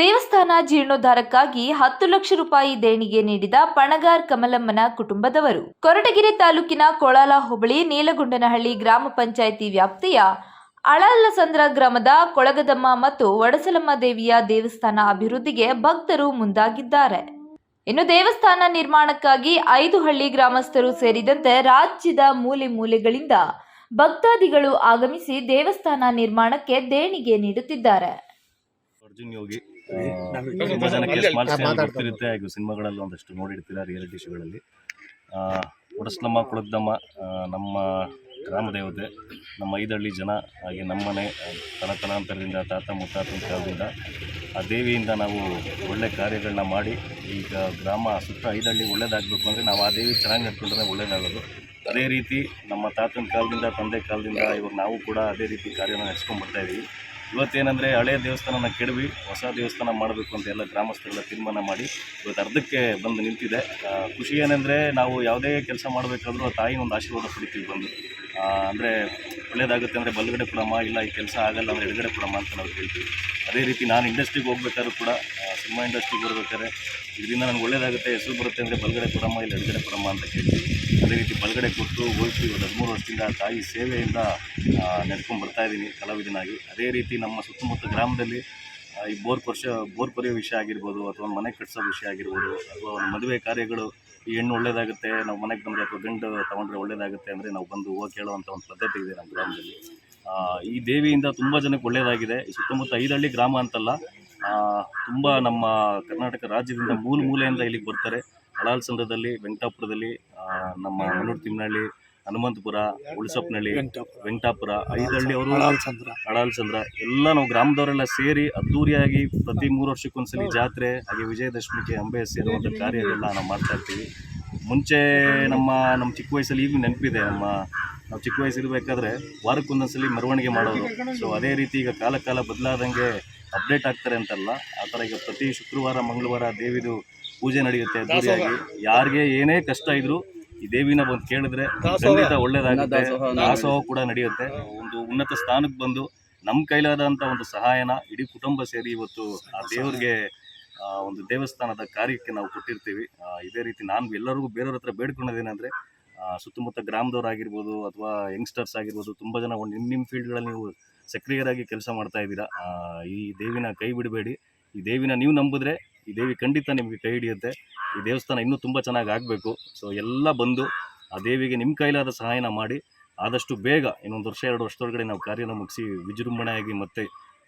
ದೇವಸ್ಥಾನ ಜೀರ್ಣೋದ್ಧಾರಕ್ಕಾಗಿ ಹತ್ತು ಲಕ್ಷ ರೂಪಾಯಿ ದೇಣಿಗೆ ನೀಡಿದ ಪಣಗಾರ್ ಕಮಲಮ್ಮನ ಕುಟುಂಬದವರು. ಕೊರಟಗೆರೆ ತಾಲೂಕಿನ ಕೊಳಾಲ ಹೋಬಳಿ ನೀಲಗುಂಡನಹಳ್ಳಿ ಗ್ರಾಮ ಪಂಚಾಯಿತಿ ವ್ಯಾಪ್ತಿಯ ಅಳಲಸಂದ್ರ ಗ್ರಾಮದ ಕೊಳಗದಮ್ಮ ಮತ್ತು ವಡಸಲಮ್ಮ ದೇವಿಯ ದೇವಸ್ಥಾನ ಅಭಿವೃದ್ಧಿಗೆ ಭಕ್ತರು ಮುಂದಾಗಿದ್ದಾರೆ. ಇನ್ನು ದೇವಸ್ಥಾನ ನಿರ್ಮಾಣಕ್ಕಾಗಿ ಐದು ಹಳ್ಳಿ ಗ್ರಾಮಸ್ಥರು ಸೇರಿದಂತೆ ರಾಜ್ಯದ ಮೂಲೆ ಮೂಲೆಗಳಿಂದ ಭಕ್ತಾದಿಗಳು ಆಗಮಿಸಿ ದೇವಸ್ಥಾನ ನಿರ್ಮಾಣಕ್ಕೆ ದೇಣಿಗೆ ನೀಡುತ್ತಿದ್ದಾರೆ. ಅರ್ಜುನ್ ಯೋಗಿ ತುಂಬಾ ಜನಕ್ಕೆ ಸ್ಮಾಲ್ ಸ್ಟೈಲ್ ಗೊತ್ತಿರುತ್ತೆ ಹಾಗೂ ಸಿನಿಮಾಗಳಲ್ಲಿ ಒಂದಷ್ಟು ನೋಡಿರ್ತೀರ ರಿಯಾಲಿಟಿ ಶೋಗಳಲ್ಲಿ ಒಡಸ್ಲಮ್ಮ ಕುಳಗ್ದಮ್ಮ ಆ, ನಮ್ಮ ಗ್ರಾಮ ದೇವತೆ ನಮ್ಮ ಐದಳ್ಳಿ ಜನ ಹಾಗೆ ನಮ್ಮನೆ ತಲತಲಾಂತರದಿಂದ ತಾತ ಮುತ್ತಾತನ ಕಾಲದಿಂದ ಆ ದೇವಿಯಿಂದ ನಾವು ಒಳ್ಳೆ ಕಾರ್ಯಗಳನ್ನ ಮಾಡಿ ಈಗ ಗ್ರಾಮ ಸುತ್ತ ಐದಳ್ಳಿ ಒಳ್ಳೇದಾಗಬೇಕು ಅಂದರೆ ನಾವು ಆ ದೇವಿ ಚೆನ್ನಾಗಿ ನಡ್ಕೊಂಡ್ರೆ ಒಳ್ಳೇದಾಗೋದು. ಅದೇ ರೀತಿ ನಮ್ಮ ತಾತನ ಕಾಲದಿಂದ ತಂದೆ ಕಾಲದಿಂದ ಇವಾಗ ನಾವು ಕೂಡ ಅದೇ ರೀತಿ ಕಾರ್ಯನ ನಡೆಸ್ಕೊಂಡು ಬರ್ತಾ ಇದ್ದೀವಿ ಇವತ್ತೇನೆಂದರೆ ಹಳೆಯ ದೇವಸ್ಥಾನನ ಕೆಡವಿ, ಹೊಸ ದೇವಸ್ಥಾನ ಮಾಡಬೇಕು ಅಂತ ಎಲ್ಲ ಗ್ರಾಮಸ್ಥರೆಲ್ಲ ತೀರ್ಮಾನ ಮಾಡಿ ಇವತ್ತು ಅರ್ಧಕ್ಕೆ ಬಂದು ನಿಂತಿದೆ. ಖುಷಿ ಏನೆಂದರೆ ನಾವು ಯಾವುದೇ ಕೆಲಸ ಮಾಡಬೇಕಾದ್ರೂ ಆ ತಾಯಿ ಒಂದು ಆಶೀರ್ವಾದ ಪಡಿತೀವಿ ಬಂದು. ಅಂದರೆ ಒಳ್ಳೇದಾಗುತ್ತೆ ಅಂದರೆ ಬಲಗಡೆ ಕೊಡಮ್ಮ ಇಲ್ಲ ಈ ಕೆಲಸ ಆಗಲ್ಲ ಅಂದರೆ ಎಡಗಡೆ ಕೊಡಮ್ಮ ಅಂತ ನಾವು ಹೇಳ್ತೀವಿ ಅದೇ ರೀತಿ ನಾನು ಇಂಡಸ್ಟ್ರಿಗೆ ಹೋಗ್ಬೇಕಾದ್ರೂ ಕೂಡ ಸಿನಿಮಾ ಇಂಡಸ್ಟ್ರಿಗೆ ಬರ್ಬೇಕಾದ್ರೆ ಇದರಿಂದ ನನಗೆ ಒಳ್ಳೆಯದಾಗುತ್ತೆ ಹೆಸರು ಬರುತ್ತೆ ಅಂದರೆ ಬಲಗಡೆ ಕೊಡಮ್ಮ ಇಲ್ಲ ಎಡಗಡೆ ಕೊಡಮ್ಮ ಅಂತ ಕೇಳ್ತೀವಿ. ಅದೇ ರೀತಿ ಬಲಗಡೆ ಕೊಟ್ಟು ಹೋಗ್ತೀವಿ ಒಂದು ಹದಿಮೂರು ವರ್ಷದಿಂದ ತಾಯಿ ಸೇವೆಯಿಂದ ಬರ್ತಾ ಇದ್ದೀನಿ ಕಲಾವಿದನಾಗಿ. ಅದೇ ರೀತಿ ನಮ್ಮ ಸುತ್ತಮುತ್ತ ಗ್ರಾಮದಲ್ಲಿ ಈ ಬೋರ್ ವರ್ಷ ಬೋರ್ ಕೊರೆಯೋ ವಿಷಯ ಆಗಿರ್ಬೋದು, ಅಥವಾ ಮನೆ ಕಟ್ಸೋ ವಿಷಯ ಆಗಿರ್ಬೋದು, ಅಥವಾ ಒಂದು ಮದುವೆ ಕಾರ್ಯಗಳು ಈ ಹೆಣ್ಣು ಒಳ್ಳೇದಾಗುತ್ತೆ, ನಾವು ಮನೆಗೆ ಬಂದರೆ ಅಥವಾ ಗಂಡು ತೊಗೊಂಡ್ರೆ ಒಳ್ಳೇದಾಗುತ್ತೆ ಅಂದರೆ ನಾವು ಬಂದು ಹೋಗಿ ಕೇಳುವಂಥ ಒಂದು ಪದ್ಧತಿ ಇದೆ ನಮ್ಮ ಗ್ರಾಮದಲ್ಲಿ. ಈ ದೇವಿಯಿಂದ ತುಂಬ ಜನಕ್ಕೆ ಒಳ್ಳೆಯದಾಗಿದೆ ಸುತ್ತಮುತ್ತ ಐದಳ್ಳಿ ಗ್ರಾಮ ಅಂತಲ್ಲ ತುಂಬ ನಮ್ಮ ಕರ್ನಾಟಕ ರಾಜ್ಯದಿಂದ ಮೂಲ ಮೂಲೆಯಿಂದ ಇಲ್ಲಿಗೆ ಬರ್ತಾರೆ. ಹಳಾಲ್ಸಂದ್ರದಲ್ಲಿ ವೆಂಕಟಾಪುರದಲ್ಲಿ ನಮ್ಮ ಮನೂರು ತಿಮ್ಮನಹಳ್ಳಿ ಹನುಮಂತಪುರ ಉಳ್ಸಪ್ಪನಹಳ್ಳಿ ವೆಂಕಟಾಪುರ. ಐದಳ್ಳಿ ಅವರು ಅಳಾಲ್ಚಂದ್ರ ಎಲ್ಲ ನಾವು ಗ್ರಾಮದವರೆಲ್ಲ ಸೇರಿ ಅದ್ದೂರಿಯಾಗಿ ಪ್ರತಿ ಮೂರು ವರ್ಷಕ್ಕೊಂದ್ಸಲ ಜಾತ್ರೆ ಹಾಗೆ ವಿಜಯದಶಮಿಗೆ ಅಂಬೆ ಸೇರುವಂಥ ಕಾರ್ಯಗಳೆಲ್ಲ ನಾವು ಮಾಡ್ತಾ ಇರ್ತೀವಿ. ಮುಂಚೆ ನಮ್ಮ ನಮ್ಮ ಚಿಕ್ಕ ವಯಸ್ಸಲ್ಲಿ ಈಗಲೂ ನೆನಪಿದೆ ನಮ್ಮ ನಾವು ಚಿಕ್ಕ ವಯಸ್ಸಿರಬೇಕಾದ್ರೆ ವಾರಕ್ಕೊಂದೊಂದ್ಸಲಿ ಮೆರವಣಿಗೆ ಮಾಡೋರು ಸೊ ಅದೇ ರೀತಿ ಈಗ ಕಾಲ ಕಾಲ ಬದಲಾದಂಗೆ ಅಪ್ಡೇಟ್ ಆಗ್ತಾರೆ ಅಂತಲ್ಲ ಆ ಥರ ಈಗ ಪ್ರತಿ ಶುಕ್ರವಾರ ಮಂಗಳವಾರ ದೇವಿದು ಪೂಜೆ ನಡೆಯುತ್ತೆ ಅದ್ದೂರಿಯಾಗಿ. ಯಾರಿಗೆ ಏನೇ ಕಷ್ಟ ಇದ್ರು ಈ ದೇವಿನ ಬಂದು ಕೇಳಿದ್ರೆ ಖಂಡಿತ ಒಳ್ಳೇದಾಗುತ್ತೆ. ದಾಸೋಹ ಕೂಡ ನಡೆಯುತ್ತೆ. ಒಂದು ಉನ್ನತ ಸ್ಥಾನಕ್ಕೆ ಬಂದು ನಮ್ಮ ಕೈಲಾದಂತ ಒಂದು ಸಹಾಯನ ಇಡೀ ಕುಟುಂಬ ಸೇರಿ ಇವತ್ತು ಆ ದೇವ್ರಿಗೆ ಆ, ಒಂದು ದೇವಸ್ಥಾನದ ಕಾರ್ಯಕ್ಕೆ ನಾವು ಕೊಟ್ಟಿರ್ತೀವಿ. ಇದೇ ರೀತಿ ನಾನು ಎಲ್ಲರಿಗೂ ಬೇರೆಯವ್ರ ಹತ್ರ ಬೇಡ್ಕೊಳ್ಳೋದೇನೆಂದರೆ ಸುತ್ತಮುತ್ತ ಗ್ರಾಮದವರಾಗಿರ್ಬೋದು ಅಥವಾ ಯಂಗ್ಸ್ಟರ್ಸ್ ಆಗಿರ್ಬೋದು ತುಂಬ ಜನ ಒಂದು ನಿಮ್ಮ ನಿಮ್ಮ ಫೀಲ್ಡ್ಗಳಲ್ಲಿ ನೀವು ಸಕ್ರಿಯರಾಗಿ ಕೆಲಸ ಮಾಡ್ತಾ ಇದ್ದೀರಾ. ಈ ದೇವಿನ ಕೈ ಬಿಡಬೇಡಿ. ಈ ದೇವಿನ ನೀವು ನಂಬಿದ್ರೆ ಈ ದೇವಿ ಖಂಡಿತ ನಿಮಗೆ ಕೈ ಹಿಡಿಯುತ್ತೆ. ಈ ದೇವಸ್ಥಾನ ಇನ್ನೂ ತುಂಬ ಚೆನ್ನಾಗಿ ಆಗಬೇಕು. ಸೊ ಎಲ್ಲ ಬಂದು ಆ ದೇವಿಗೆ ನಿಮ್ಮ ಕೈಲಾದ ಸಹಾಯನ ಮಾಡಿ ಆದಷ್ಟು ಬೇಗ ಇನ್ನೊಂದು ವರ್ಷ ಎರಡು ವರ್ಷದೊಳಗಡೆ ನಾವು ಕಾರ್ಯನ ಮುಗಿಸಿ ವಿಜೃಂಭಣೆಯಾಗಿ ಮತ್ತೆ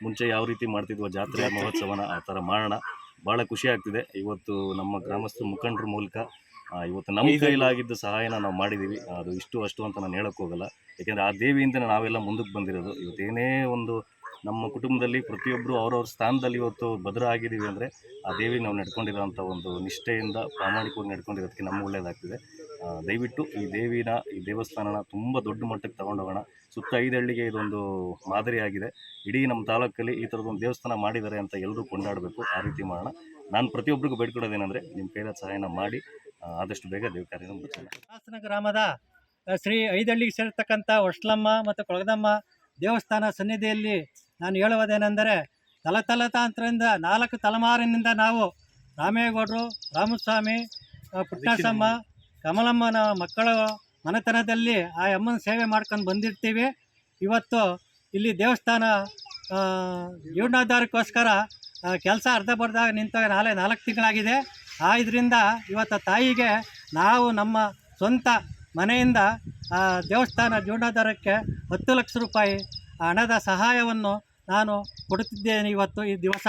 ಮುಂಚೆ ಯಾವ ರೀತಿ ಮಾಡ್ತಿದ್ವೋ ಜಾತ್ರೆ ಮಹೋತ್ಸವನ ಆ ಥರ ಮಾಡೋಣ. ಭಾಳ ಖುಷಿ ಆಗ್ತಿದೆ. ಇವತ್ತು ನಮ್ಮ ಗ್ರಾಮಸ್ಥ ಮುಖಂಡರ ಮೂಲಕ ಇವತ್ತು ನಮ್ಮ ಕೈಲಾಗಿದ್ದ ಸಹಾಯನ ನಾವು ಮಾಡಿದ್ದೀವಿ ಅದು ಇಷ್ಟು ಅಷ್ಟು ಅಂತ ನಾನು ಹೇಳೋಕ್ಕೋಗಲ್ಲ ಹೋಗಲ್ಲ. ಯಾಕೆಂದರೆ ಆ ದೇವಿಯಿಂದ ನಾವೆಲ್ಲ ಮುಂದಕ್ಕೆ ಬಂದಿರೋದು. ಇವತ್ತೇನೇ ಒಂದು ನಮ್ಮ ಕುಟುಂಬದಲ್ಲಿ ಪ್ರತಿಯೊಬ್ಬರು ಅವ್ರವ್ರ ಸ್ಥಾನದಲ್ಲಿ ಇವತ್ತು ಭದ್ರ ಆಗಿದ್ದೀವಿ ಅಂದರೆ ಆ ದೇವಿ ನಾವು ನಡ್ಕೊಂಡಿರೋಂಥ ಒಂದು ನಿಷ್ಠೆಯಿಂದ ಪ್ರಾಮಾಣಿಕವಾಗಿ ನಡ್ಕೊಂಡಿರೋದಕ್ಕೆ ನಮ್ಮ ಒಳ್ಳೆಯದಾಗ್ತಿದೆ ದಯವಿಟ್ಟು ಈ ದೇವಿನ, ಈ ದೇವಸ್ಥಾನನ ತುಂಬ ದೊಡ್ಡ ಮಟ್ಟಕ್ಕೆ ತಗೊಂಡೋಗೋಣ ಸುತ್ತ ಐದು ಹಳ್ಳಿಗೆ ಇದೊಂದು ಮಾದರಿಯಾಗಿದೆ ಇಡೀ ನಮ್ಮ ತಾಲೂಕಲ್ಲಿ ಈ ಥರದೊಂದು ದೇವಸ್ಥಾನ ಮಾಡಿದ್ದಾರೆ ಅಂತ ಎಲ್ಲರೂ ಕೊಂಡಾಡಬೇಕು. ಆ ರೀತಿ ಮಾಡೋಣ. ನಾನು ಪ್ರತಿಯೊಬ್ಬರಿಗೂ ಬೇಡ್ಕೊಡೋದೇನೆಂದರೆ ನಿಮ್ಮ ಕೈಲ ಸಹಾಯನ ಮಾಡಿ ಆದಷ್ಟು ಬೇಗ ದೇವ ಮುಗಿಸೋಣ. ಹಾಸನ ಗ್ರಾಮದ ಶ್ರೀ ಐದಳ್ಳಿಗೆ ಸೇರ್ತಕ್ಕಂಥ ಹೊಸ್ಲಮ್ಮ ಮತ್ತು ಕೊಳಗದಮ್ಮ ದೇವಸ್ಥಾನ ಸನ್ನಿಧಿಯಲ್ಲಿ ನಾನು ಹೇಳುವುದೇನೆಂದರೆ ತಲತಲತಾಂತ್ರದಿಂದ ನಾಲ್ಕು ತಲೆಮಾರಿನಿಂದ ನಾವು ರಾಮೇಗೌಡರು, ರಾಮಸ್ವಾಮಿ ಪುಟ್ಟಸಮ್ಮ, ಕಮಲಮ್ಮನ ಮಕ್ಕಳ ಮನೆತನದಲ್ಲಿ ಆ ಅಮ್ಮನ ಸೇವೆ ಮಾಡ್ಕೊಂಡು ಬಂದಿರ್ತೀವಿ. ಇವತ್ತು ಇಲ್ಲಿ ದೇವಸ್ಥಾನ ಜೀರ್ಣೋದ್ಧಾರಕ್ಕೋಸ್ಕರ ಕೆಲಸ ಅರ್ಧ ಬರ್ಧ ನಿಂತ ನಾಳೆ ನಾಲ್ಕು ತಿಂಗಳಾಗಿದೆ. ಆ, ಇದರಿಂದ ಇವತ್ತು ತಾಯಿಗೆ ನಾವು ನಮ್ಮ ಸ್ವಂತ ಮನೆಯಿಂದ, ಆ, ದೇವಸ್ಥಾನ ಜೀರ್ಣೋದ್ಧಾರಕ್ಕೆ ಹತ್ತು ಲಕ್ಷ ರೂಪಾಯಿ ಹಣದ ಸಹಾಯವನ್ನು ನಾನು ಕೊಡುತ್ತಿದ್ದೇನೆ ಇವತ್ತು ಈ ದಿವಸ.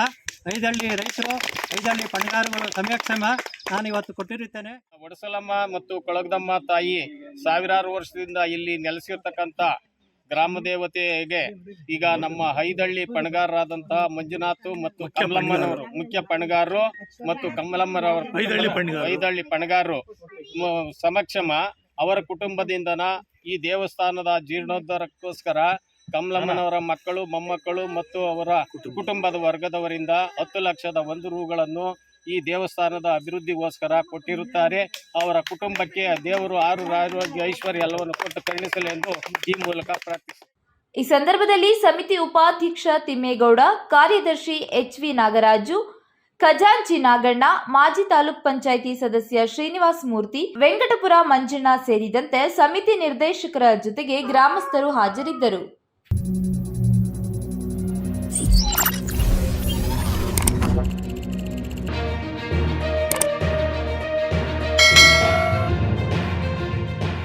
ಐದಳ್ಳಿ ರೈತರು ಐದಳ್ಳಿ ಪಣಗಾರಗಳು ಸಮಯಕ್ಷಮ ನಾನು ಇವತ್ತು ಕೊಟ್ಟಿರುತ್ತೇನೆ. ಒಡಸಲಮ್ಮ ಮತ್ತು ಕೊಳಗದಮ್ಮ ತಾಯಿ ಸಾವಿರಾರು ವರ್ಷದಿಂದ ಇಲ್ಲಿ ನೆಲೆಸಿರ್ತಕ್ಕಂಥ ಗ್ರಾಮ ದೇವತೆಗೆ ಈಗ ನಮ್ಮ ಐದಳ್ಳಿ ಪಣಗಾರರಾದಂತಹ ಮಂಜುನಾಥ್ ಮತ್ತು ಕಮಲಮ್ಮನವರು ಮುಖ್ಯ ಪಣಗಾರರು ಮತ್ತು ಕಮಲಮ್ಮರವರು ಐದಳ್ಳಿ ಪಣಗಾರರು. ಐದಳ್ಳಿ ಪಣಗಾರರು. ಸಮಕ್ಷಮ ಅವರ ಕುಟುಂಬದಿಂದನ ಈ ದೇವಸ್ಥಾನದ ಜೀರ್ಣೋದ್ಧಾರಕ್ಕೋಸ್ಕರ ಕಮಲಮ್ಮನವರ ಮಕ್ಕಳು ಮೊಮ್ಮಕ್ಕಳು ಮತ್ತು ಅವರ ಕುಟುಂಬದ ವರ್ಗದವರಿಂದ ಹತ್ತು ಲಕ್ಷದ ಒಂದು ರೂಗಳನ್ನು ಈ ದೇವಸ್ಥಾನದ ಅಭಿವೃದ್ಧಿಗೋಸ್ಕರ ಕೊಟ್ಟಿರುತ್ತಾರೆ. ಅವರ ಕುಟುಂಬಕ್ಕೆ ದೇವರು ಆರು ಆರೋಗ್ಯ ಐಶ್ವರ್ಯ ಎಲ್ಲವನ್ನು ಕೊಟ್ಟು ಕರುಣಿಸಲೆಂದು ಈ ಮೂಲಕ ಪ್ರಾರ್ಥಿಸಿ. ಈ ಸಂದರ್ಭದಲ್ಲಿ ಸಮಿತಿ ಉಪಾಧ್ಯಕ್ಷ ತಿಮ್ಮೇಗೌಡ ಕಾರ್ಯದರ್ಶಿ ಎಚ್ ವಿ ನಾಗರಾಜು ಖಜಾಂಚಿ ನಾಗಣ್ಣ ಮಾಜಿ ತಾಲೂಕ್ ಪಂಚಾಯಿತಿ ಸದಸ್ಯ ಶ್ರೀನಿವಾಸ ಮೂರ್ತಿ ವೆಂಕಟಪುರ ಮಂಜಣ್ಣ ಸೇರಿದಂತೆ ಸಮಿತಿ ನಿರ್ದೇಶಕರ ಜೊತೆಗೆ ಗ್ರಾಮಸ್ಥರು ಹಾಜರಿದ್ದರು. Thank you.